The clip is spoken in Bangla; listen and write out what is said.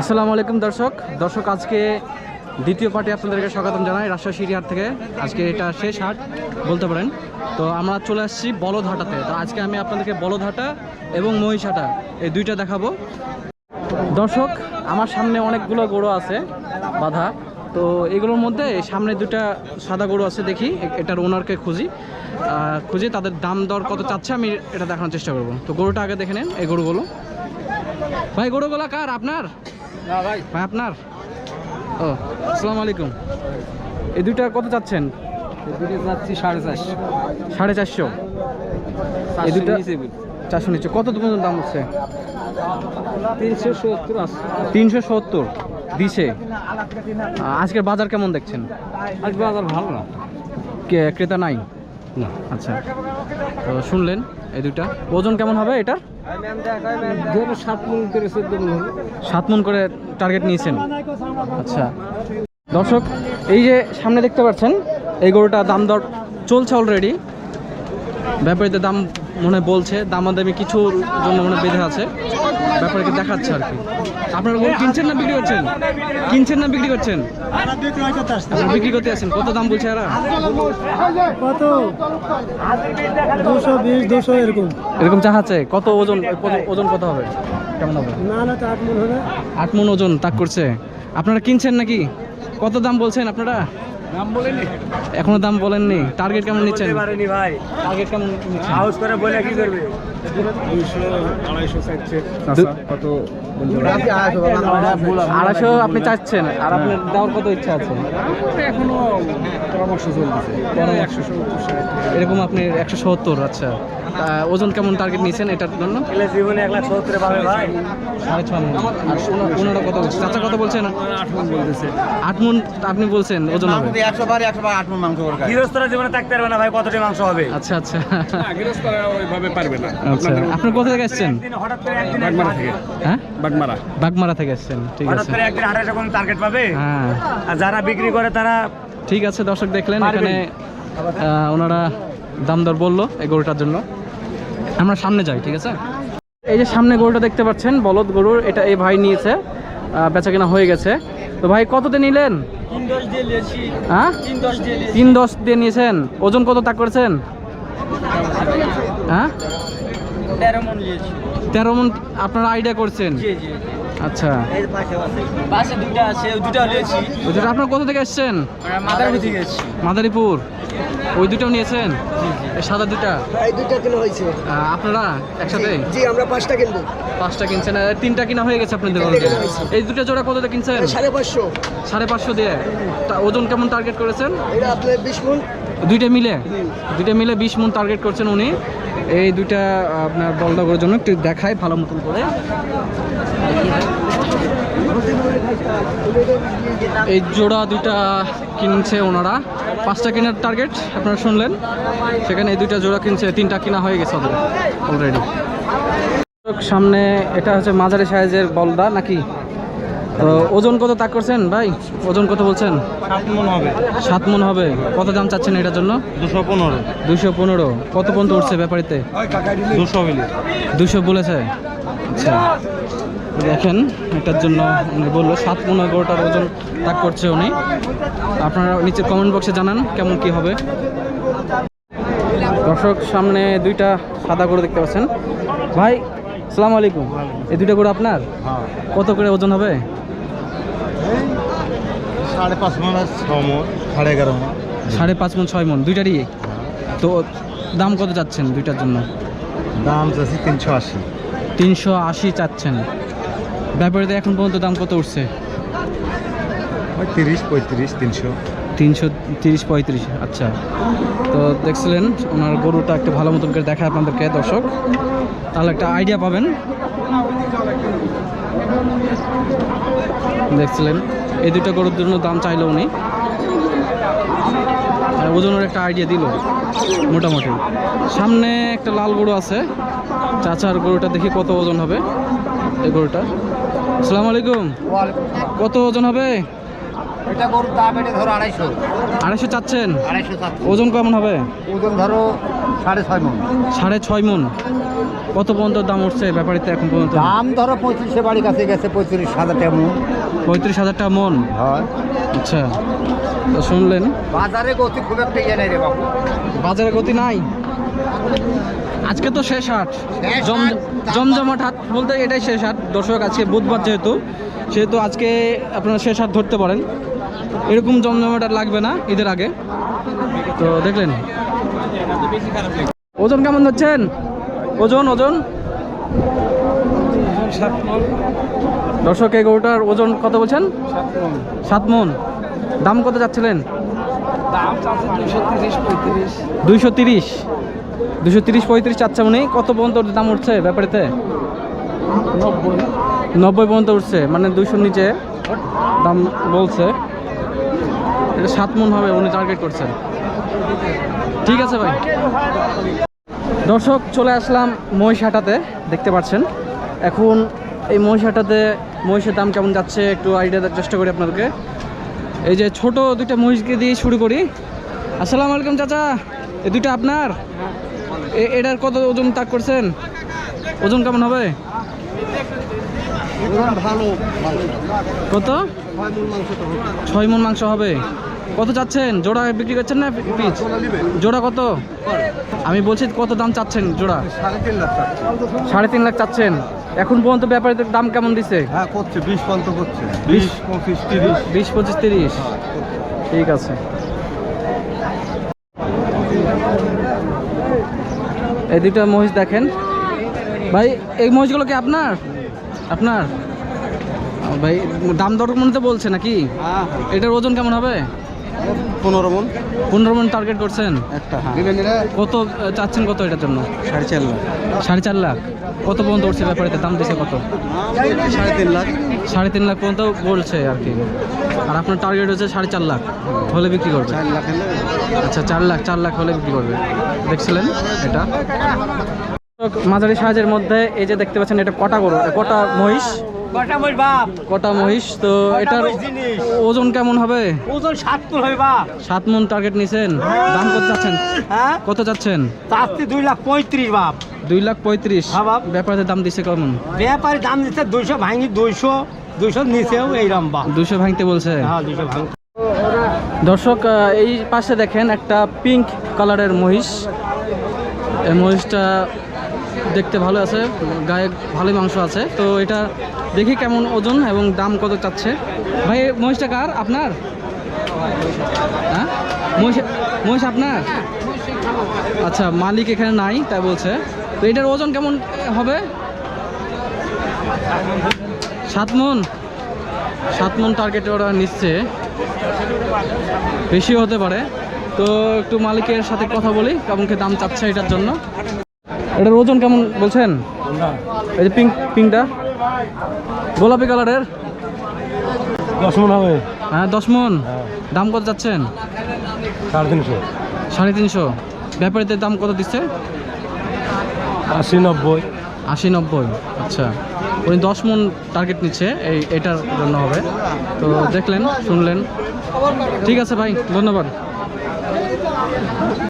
আসসালামু আলাইকুম দর্শক। দর্শক, আজকে দ্বিতীয় পার্টি আপনাদেরকে স্বাগতম জানাই রাজশাহী সিরিয়ার থেকে। আজকে এটা শেষ হাট, বলতে পারেন। তো আমরা চলে আসছি বলদহাটাতে তো আজকে আমি আপনাদেরকে বলদহাটা এবং মহিষাটা এই দুইটা দেখাবো। দর্শক, আমার সামনে অনেকগুলো গরু আছে বাধা। তো এগুলোর মধ্যে সামনে দুটা সাদা গরু আছে দেখি, এটার ওনারকে খুঁজি। খুঁজে, তাদের দাম দর কত চাচ্ছে আমি এটা দেখানোর চেষ্টা করব। তো গরুটা আগে দেখে নেন, এই গরুগুলো। ভাই গরুগুলা কার? আপনার? ভাই। আপনার? ও আসসালামু আলাইকুম। এই দুইটা কত চাচ্ছেন? যাচ্ছি সাড়ে চারশো। সাড়ে চারশো। এই দুটা চারশো নিচ্ছে কত পর্যন্ত দাম হচ্ছে? তিনশো সত্তর তিনশো সত্তর। দিছে। আজকের বাজার কেমন দেখছেন? আজ বাজার ভালো না। কে- ক্রেতা নাই? না। আচ্ছা। তো শুনলেন এই দুইটা। ওজন কেমন হবে এটার? সাত মন করে মন সাত মন করে টার্গেট নিয়েছেন। আচ্ছা। দর্শক, এই যে সামনে দেখতে পাচ্ছেন, এই গরুটা দাম দর চলছে অলরেডি ব্যাপারীদের দাম মনে বলছে বলছে, দামাদামি কিছুর জন্য মনে বেঁধে আছে। ব্যাপারীকে দেখাচ্ছে আর কি। আপনারা গরু কিনছেন না বিক্রি করছেন? কিনছেন না বিক্রি করছেন? আপনারা বিক্রি করতে আছেন। কত দাম বলছে এরা? কত? দুশো বিশ দুশো এরকম। এরকম চাহাচ্ছে কত ওজন ওজন কত হবে? কেমন হবে? না তো আট মন হবে। আট মন ওজন তাক করছে। আপনারা কিনছেন নাকি? কত দাম বলছেন আপনারা? এখনও দাম বলেননি। টার্গেট কেমন নিচ্ছেন? ভাই। টার্গেট কেমন হাউস করে বলে কি করবে? আড়াইশো কত আপনি চাচ্ছেন আর আপনার দেওয়ার কত ইচ্ছা আছে? এখনও পরামর্শ এরকম আপনি একশো সত্তর আচ্ছা। ওজন কেমন টার্গেট নিয়েছেন এটার জন্য? জীবনে এক লাখ সত্তরে পাবে ভাই। সাড়ে ছ মন। আর ওনারা কত বলছে? চাচা কত বলছেন? আট মন বলতেছে। আট মন আপনি বলছেন ওজন হবে। একশো বার একশো বার আট মন মাংস গৃহস্থরা জীবনে থাকতে পারবে না ভাই কতটি মাংস হবে? আচ্ছা আচ্ছা। গৃহস্থরা ওইভাবে পারবে না। আচ্ছা আপনার কোথা থেকে এসছেন একদিন হঠাৎ করে একদিন বাগমারা থেকে। হ্যাঁ? বাগমারা। বাগমারা থেকে এসছেন ঠিক হঠাৎ আছে। করে একদিন হাটে কোন টার্গেট পাবে? হ্যাঁ। আর যারা বিক্রি করে তারা ঠিক আছে দর্শক দেখলেন এখানে ওনারা দাম দর বলল এই গরুটার জন্য। আমরা সামনে যাই ঠিক আছে? এই যে সামনে গরুটা দেখতে পাচ্ছেন বলদ গরুর এটা এই ভাই নিয়েছে বেচা কেনা হয়ে গেছে। তো ভাই কততে নিলেন? হ্যাঁ? তিন দশ দিয়ে নিয়েছেন। ওজন কত তাক করেছেন? হ্যাঁ? তেরো মন নিয়েছি। তেরো মন আপনারা আইডিয়া করছেন? আচ্ছা। পাশে দুইটা আছে ওই দুটা নিয়েছি। ওই দুটো আপনারা কোথা থেকে এসছেন? মাদার বুঝে গেছি মাদারীপুর। ওই দুটাও নিয়েছেন? এই সাদা দুটা এই দুইটা কেনা হয়েছে। আপনারা একসাথে? জি আমরা পাঁচটা কিনবো। পাঁচটা কিনছেন। আর তিনটা কিনা হয়ে গেছে আপনাদের এই দুটো জোড়া কত দিয়ে কিনছেন? সাড়ে পাঁচশো। সাড়ে পাঁচশো দিয়ে। তা ওজন কেমন টার্গেট করেছেন? এটা আপনার বিশ মন। দুইটা মিলে? দুইটা মিলে বিশ মন টার্গেট করছেন উনি। এই দুইটা আপনার বলদা করার জন্য একটু দেখায় ভালো মতন করে। এই জোড়া দুইটা কিনছে ওনারা। পাঁচটা কেনার টার্গেট আপনারা শুনলেন? সেখানে এই দুইটা জোড়া কিনছে, তিনটা কিনা হয়ে গেছে ওদের অলরেডি সামনে এটা হচ্ছে মাঝারি সাইজের বলদা, নাকি? ওজন কত তাক করছেন ভাই? ওজন কত বলছেন? সাত মন হবে। মন কত দাম চাচ্ছেন এটার জন্য? দুশো পনেরো। দুশো পনেরো। কত পর্যন্ত উঠছে ব্যাপারিতে? দুশো দুশো বলেছে? আচ্ছা। দেখেন এটার জন্য উনি বলল সাত মনে গরুটার ওজন তাক করছে উনি। আপনারা নিচে কমেন্ট বক্সে জানান কেমন কি হবে। দর্শক সামনে দুইটা সাদা গরু দেখতে পাচ্ছেন। ভাই সালাম আলাইকুম। এই দুইটা গরু আপনার? কত করে ওজন হবে? সাড়ে পাঁচ মন আর ছ মন সাড়ে এগারো মন। সাড়ে পাঁচ মন ছয় মন দুইটারই? তো দাম কত চাচ্ছেন দুইটার জন্য? দাম চাচ্ছি তিনশো আশি। তিনশো আশি চাচ্ছেন। ব্যাপারীতে এখন পর্যন্ত দাম কত উঠছে? তিরিশ পঁয়ত্রিশ তিনশো। তিনশো তিরিশ পঁয়ত্রিশ আচ্ছা। তো দেখছিলেন ওনার গরুটা একটু ভালো মতন করে দেখায় আপনাদেরকে দর্শক। তাহলে একটা আইডিয়া পাবেন। দেখছিলেন এই দুটো গরুর জন্য দাম চাইলো উনি। ওজনের একটা আইডিয়া দিল মোটামুটি। সামনে একটা লাল গরু আছে। চাচার গরুটা দেখি কত ওজন হবে এই গরুটা আসসালামু আলাইকুম। কত ওজন হবে? এটা গরুর দাম এটা ধরো আড়াইশো। আড়াইশো চাচ্ছেন? আড়াইশো ওজন কেমন হবে? ওজন ধরো সাড়ে ছয় মন। সাড়ে ছয় মন। কত পর্যন্ত দাম উঠছে ব্যাপারিতে এখন পর্যন্ত? দাম ধরো পঁয়ত্রিশে বাড়ির কাছে গেছে পঁয়ত্রিশ হাজার টাকা মন। পঁয়ত্রিশ হাজার টাকা মন? হয়। আচ্ছা তো শুনলেন? বাজারে গতি খুব একটা ইয়ে নেই রে বাবু। বাজারে গতি নাই? আজকে তো শেষ হাট। শেষ হাট। জমজমাট হাট বলতে এটাই শেষ হাট। দর্শক আজকে বুধবার যেহেতু সেহেতু আজকে আপনারা শেষ হাট ধরতে পারেন। এরকম জমজমাট আর লাগবে না ঈদের আগে। তো দেখলেন। ওজন কেমন ধরছেন? ওজন ওজন? দর্শক এই গরুটার ওজন কত বলছেন? সাত মন। দাম কত যাচ্ছিলেন? দুইশো তিরিশ। দুশো তিরিশ পঁয়ত্রিশ চাচ্ছে উনি। কত পর্যন্ত দাম উঠছে ব্যাপারেতে? নব্বই। নব্বই পর্যন্ত উঠছে। মানে দুইশোর নিচে দাম বলছে। এটা সাত মন হবে, উনি টার্গেট করছেন। ঠিক আছে ভাই। দর্শক, চলে আসলাম মহিষাটাতে দেখতে পাচ্ছেন। এখন এই মহিষাটাতে মহিষের দাম কেমন যাচ্ছে, একটু আইডিয়া দেওয়ার চেষ্টা করি আপনাদেরকে। এই যে ছোট দুইটা মহিষকে দিয়ে শুরু করি। আসসালামু আলাইকুম, চাচা। এই দুইটা আপনার? এটার কত ওজন তাক করছেন? ওজন কেমন হবে? ভালো কত? ছয় মন মাংস হবে। কত চাচ্ছেন? জোড়া বিক্রি করছেন না পিস জোড়া কত? আমি বলছি কত দাম চাচ্ছেন জোড়া? সাড়ে তিন লাখ সাড়ে তিন লাখ চাচ্ছেন। এখন পর্যন্ত ব্যাপারীদের দাম কেমন দিছে? হ্যাঁ করছে। বিশ পর্যন্ত করছে। বিশ, পঁচিশ তিরিশ। বিশ পঁচিশ তিরিশ? ঠিক আছে। এই দুটো মহিষ দেখেন। ভাই এই মহিষগুলো কি আপনার? আপনার? ভাই দাম দর মনে তো বলছে নাকি? হ্যাঁ এটার ওজন কেমন হবে? পনেরো মন। পনেরো মন টার্গেট করছেন? একটা হ্যাঁ। কত চাচ্ছেন কত এটার জন্য? সাড়ে চার লাখ। সাড়ে চার লাখ। কত পর্যন্ত উঠছে ব্যাপারে দাম দিছে কত? সাড়ে তিন লাখ। সাড়ে তিন লাখ পর্যন্ত বলছে আর কি। আর আপনার টার্গেট হচ্ছে সাড়ে চার লাখ। হলে বিক্রি করবে? আচ্ছা চার লাখ চার লাখ হলে বিক্রি করবে। দেখছিলেন এটা? মাঝারি সাইজের মধ্যে এই যে দেখতে পাচ্ছেন এটা কটা গরু? কটা মহিষ? কটা বই বাপ কটা মহিষ? তো এটার ওজন কেমন হবে? ওজন সাত মন হবে বাপ সাত মন টার্গেট নিছেন। দাম কত চাচ্ছেন? হ্যাঁ? কত চাচ্ছেন? চাচ্ছি দুই লাখ পঁয়ত্রিশ বাপ। দুই লাখ পঁয়ত্রিশ। হ্যাঁ, বাপ। ব্যাপারে দাম দিছে কেমন? ব্যাপারে দাম দিচ্ছে দুইশো ভাঙি দুইশো দুইশো নিচেও এইরকম বাপ। দুশো ভাঙতে বলছে? হ্যাঁ দুইশো ভাঙি দর্শক এই পাশে দেখেন একটা পিঙ্ক কালারের মহিষ। এই মহিষটা দেখতে ভালো আছে, গায়ে ভালোই মাংস আছে। তো এটা দেখি কেমন ওজন এবং দাম কত চাচ্ছে। ভাই, মহিষটা কার? আপনার? হ্যাঁ? মহিষ মহিষ আপনার? আচ্ছা মালিক এখানে নাই, তাই বলছে। তো এটার ওজন কেমন হবে? সাত মন। সাত মন টার্গেট ওরা নিচ্ছে। বেশি হতে পারে। তো একটু মালিকের সাথে কথা বলি কেমন কি দাম চাচ্ছে এটার জন্য। এটার ওজন কেমন বলছেন? এই যে পিঙ্ক পিঙ্কটা গোলাপি কালারের? দশ মন হবে। হ্যাঁ দশ মন? দাম কত যাচ্ছেন? সাড়ে তিনশো। সাড়ে তিনশো। ব্যাপারীদের দাম কত দিচ্ছে? আশি নব্বই। আশি নব্বই। আচ্ছা। উনি দশ মন টার্গেট নিচ্ছে এই এটার জন্য হবে। তো দেখলেন শুনলেন। ঠিক আছে ভাই ধন্যবাদ।